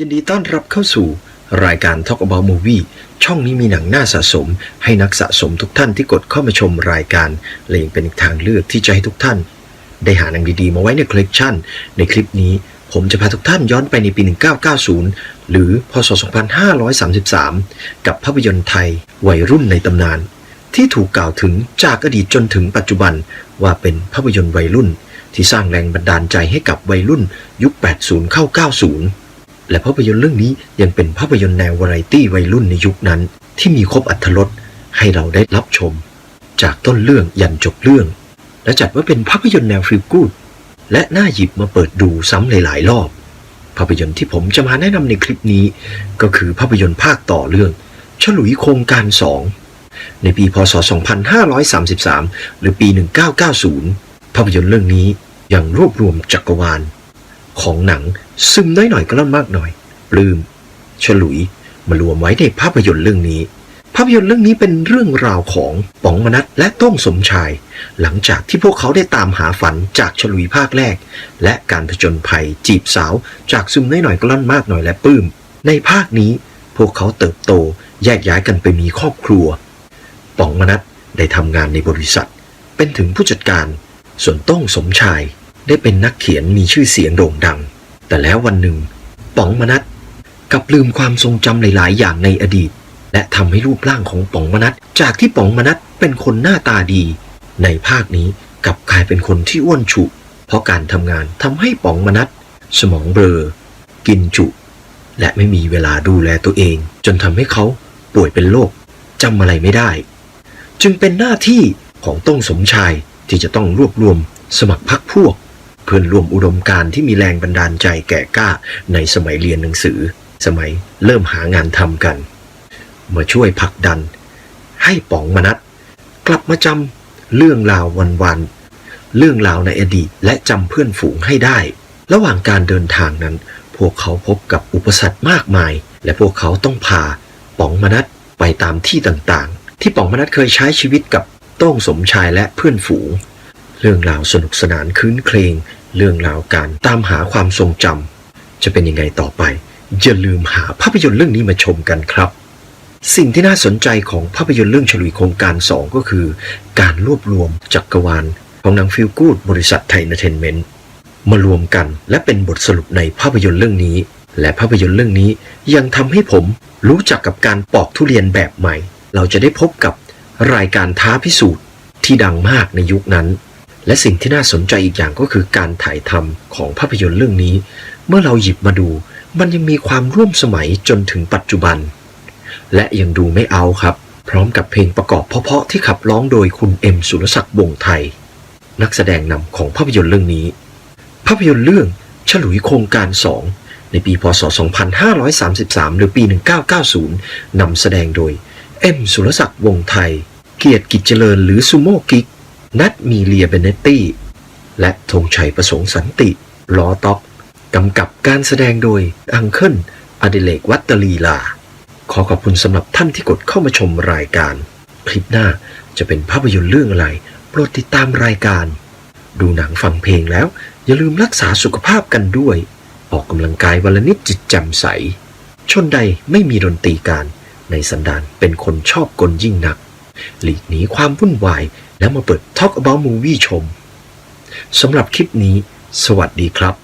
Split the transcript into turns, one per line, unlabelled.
ยินดีต้อนรับเข้าสู่รายการ Talk About Movie ช่องนี้มีหนังน่าสะสม ให้นักสะสมทุกท่านที่กดเข้ามาชมรายการและยังเป็นอีกทางเลือกที่จะให้ทุกท่าน ได้หาหนังดีๆ มาไว้ในคอลเลกชันในคลิปนี้ ผมจะพาทุกท่านย้อนไปในปี 1990 หรือพศ 2533 กับภาพยนตร์ไทย วัยรุ่นในตำนาน ที่ถูกกล่าวถึงจากอดีตจนถึงปัจจุบันว่าเป็นภาพยนตร์วัยรุ่น ที่สร้างแรงบันดาลใจให้กับวัยรุ่นยุค 80 เข้า 90 และภาพยนตร์เรื่องนี้ยังเป็นภาพยนตร์แนววาไรตี้วัยรุ่นในยุคนั้น ที่มีครบอัธรสให้เราได้รับชม จากต้นเรื่องยันจบเรื่อง และจัดว่าเป็นภาพยนตร์แนวฟิลกูดและน่าหยิบมาเปิดดูซ้ำหลายๆรอบ ภาพยนตร์ที่ผมจะมาแนะนำในคลิปนี้ ก็คือภาพยนตร์ภาคต่อเรื่อง ฉลุยโครงการ 2 ในปีพศ 2533 หรือปี 1990 ภาพยนตร์เรื่องนี้ยังรวบรวมจักรวาล ของหนังซึมน้อยหน่อยก็ล่อนมากหน่อยปลืมฉลุยมารวมไว้ในภาพยนตร์เรื่องนี้ ภาพยนตร์เรื่องนี้เป็นเรื่องราวของป๋องมนัทและโต้งสมชาย หลังจากที่พวกเขาได้ตามหาฝันจากฉลุยภาคแรก และการผจญภัยจีบสาว จากซึมน้อยหน่อยก็ล่อนมากหน่อยและปลื้ม ในภาคนี้พวกเขาเติบโตแยกย้ายกันไปมีครอบครัว ป๋องมนัทได้ทำงานในบริษัท เป็นถึงผู้จัดการ ส่วนโต้งสมชาย ได้เป็นนักเขียนมีชื่อเสียงโด่งดัง แต่แล้ววันหนึ่ง ป๋องมนัทกลับลืมความทรงจำหลาย ๆ อย่างในอดีต และทำให้รูปร่างของป๋องมนัทจากที่ป๋องมนัทเป็นคนหน้าตาดี ในภาคนี้กลับกลายเป็นคนที่อ้วนฉุ เพราะการทำงานทำให้ป๋องมนัทสมองเบลอกินจุ และไม่มีเวลาดูแลตัวเอง จนทำให้เขาป่วยเป็นโรคจำอะไรไม่ได้ จึงเป็นหน้าที่ของต้องสมชายที่จะต้องรวบรวมสมัครพรรคพวก เพื่อนรวมอุดมการณ์ที่มีแรงบันดาลใจแก่กล้าในสมัยเรียนหนังสือ สมัยเริ่มหางานทำกัน มาช่วยผลักดัน ให้ป๋องมนัดกลับมาจำเรื่องราววันๆเรื่องราวในอดีตและจำเพื่อนฝูงให้ได้ ระหว่างการเดินทางนั้น พวกเขาพบกับอุปสรรคมากมาย และพวกเขาต้องพาป๋องมนัดไปตามที่ต่างๆ ที่ป๋องมนัดเคยใช้ชีวิตกับโต้งสมชายและเพื่อนฝูง เรื่องราวสนุกสนานคืนเครง เรื่องราวการตามหาความทรงจำจะเป็นยังไงต่อไป อย่าลืมหาภาพยนตร์เรื่องนี้มาชมกันครับ สิ่งที่น่าสนใจของภาพยนตร์เรื่องฉลุยโครงการ 2 ก็คือ การรวบรวมจักรวาลของนังฟิลกูดบริษัทไทยเนเทนเมนต์มารวมกันและเป็นบทสรุปในภาพยนตร์เรื่องนี้ และภาพยนตร์เรื่องนี้ยังทำให้ผมรู้จักกับการปอกทุเรียนแบบใหม่ เราจะได้พบกับรายการท้าพิสูจน์ที่ดังมากในยุคนั้น และสิ่งที่น่าสนใจอีกอย่างก็คือการถ่ายทำของภาพยนตร์เรื่องนี้ เมื่อเราหยิบมาดู มันยังมีความร่วมสมัยจนถึงปัจจุบัน และยังดูไม่เอาครับ พร้อมกับเพลงประกอบเพาะๆที่ขับร้องโดยคุณเอ็มสุรศักดิ์วงไทย นักแสดงนำของภาพยนตร์เรื่องนี้ ภาพยนตร์เรื่อง ฉลุยโครงการ 2 ในปีพศ 2533 หรือปี 1990นำแสดงโดยเอ็มสุรศักดิ์วงไทย เกียรติกิจเจริญหรือซูโม่กิก นัทมีเลียเบเนตตี้ และธงชัยประสงค์สันติล้อต็อกกำกับการแสดงโดยอังเคิลอดิเลกวัตตลีลา ขอขอบคุณสำหรับท่านที่กดเข้ามาชมรายการ คลิปหน้าจะเป็นภาพยนตร์เรื่องอะไร โปรดติดตามรายการ ดูหนังฟังเพลงแล้ว อย่าลืมรักษาสุขภาพกันด้วย ออกกำลังกายวันละนิดจิตแจ่มใส ชนใดไม่มีดนตรีการ ในสันดานเป็นคนชอบกลยิ่งนัก หลีกหนีความวุ่นวาย แล้วมาเปิด Talk About Movie ชมสำหรับคลิปนี้ สวัสดีครับ